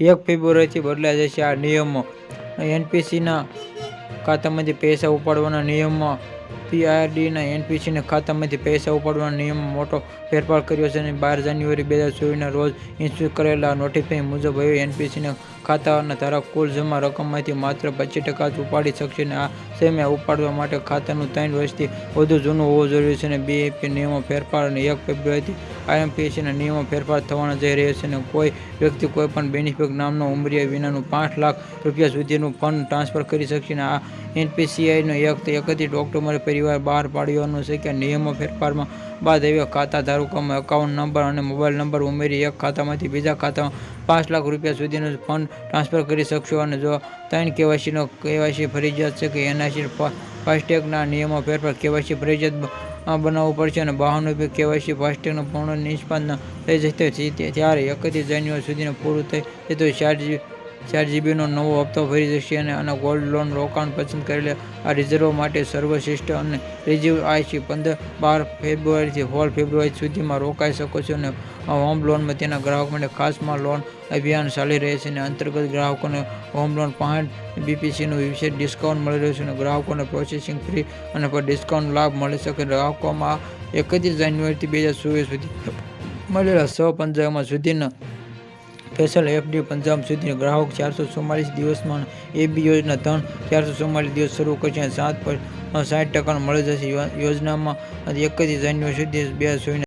એક ફેબ્રુઆરીથી બદલાઈ જશે આ નિયમો. એનપીસીના ખાતામાંથી પૈસા ઉપાડવાના નિયમમાં પીઆરડીના એનપીસીના ખાતામાંથી પૈસા ઉપાડવાના નિયમમાં મોટો ફેરફાર કર્યો છે અને બાર જાન્યુઆરી બે હજાર ચોવીસના રોજ ઇસ્યુ કરેલા નોટિફાઈ મુજબ હવે એનપીસીના ખાતાના ધારક કુલ જમા રકમમાંથી માત્ર પચીસ ટકા જ ઉપાડી શકશે અને આ સમયે ઉપાડવા માટે ખાતાનું ત્રણ વર્ષથી વધુ જૂનું હોવું જરૂરી છે અને બીએપી નિયમો ફેરફાર અને એક ફેબ્રુઆરીથી આઈએમપીએસના નિયમો ફેરફાર થવાના જઈ રહ્યા છે અને કોઈ વ્યક્તિ કોઈપણ બેનિફિટ નામનો ઉમરિયા વિનાનું પાંચ લાખ રૂપિયા સુધીનું ફંડ ટ્રાન્સફર કરી શકશે આ એનપીસીઆઈનો એક્ટ એકત્રીસ ઓક્ટોબરે પરિવાર બહાર પાડ્યોનું છે કે નિયમો ફેરફારમાં બાદ એવા ખાતા ધારકોમાં એકાઉન્ટ નંબર અને મોબાઈલ નંબર ઉમેરી એક ખાતામાંથી બીજા ખાતામાં પાંચ લાખ રૂપિયા સુધીનું ફંડ ટ્રાન્સફર કરી શકશો અને જો ત્રણ કેવાયસીનો કેવાયસી ફરજિયાત છે કે એનઆઈસી ફાસ્ટેગના નિયમો ફેરફાર કેવાયસી ફરજિયાત બનાવવું પડશે અને બહાનું રૂપિયા કેવાયસી ફાસ્ટેગનું પૂર્ણ નિષ્પાદન થઈ જશે. ત્યારે એકત્રીસ જાન્યુઆરી સુધીનું પૂરું થઈ જતું ચાર જી ચાર જીબીનો નવો હપ્તો ભરી જશે અને આના ગોલ્ડ લોન રોકાણ પસંદ કરેલા આ રિઝર્વ માટે સર્વશ્રેષ્ઠ અને રિઝર્વ આઈસી પંદર બાર ફેબ્રુઆરીથી સોળ ફેબ્રુઆરી સુધીમાં રોકાઈ શકો છો અને હોમ લોનમાં તેના ગ્રાહકો માટે ખાસમાં લોન અભિયાન ચાલી રહે છે અને અંતર્ગત ગ્રાહકોને હોમ લોન પાંચ બીપીસીનું વિશેષ ડિસ્કાઉન્ટ મળી રહ્યું છે અને ગ્રાહકોને પ્રોસેસિંગ ફ્રી અને પર ડિસ્કાઉન્ટ લાભ મળી શકે ગ્રાહકોમાં એકત્રીસ જાન્યુઆરીથી બે હજાર ચોવીસ સુધી મળેલા સો પંચાવન સુધીના સ્પેશિયલ એફડી પંજાબ સુધી ગ્રાહક ચારસો ચુમ્માલીસ દિવસમાં એબી યોજના ત્રણ, ચારસો ચુમ્માલીસ દિવસ શરૂ કરશે સાત પોઈન્ટ સાઠ ટકાનો મળી જશે. યોજનામાં એકત્રીસ જાન્યુઆરી સુધી બે હજાર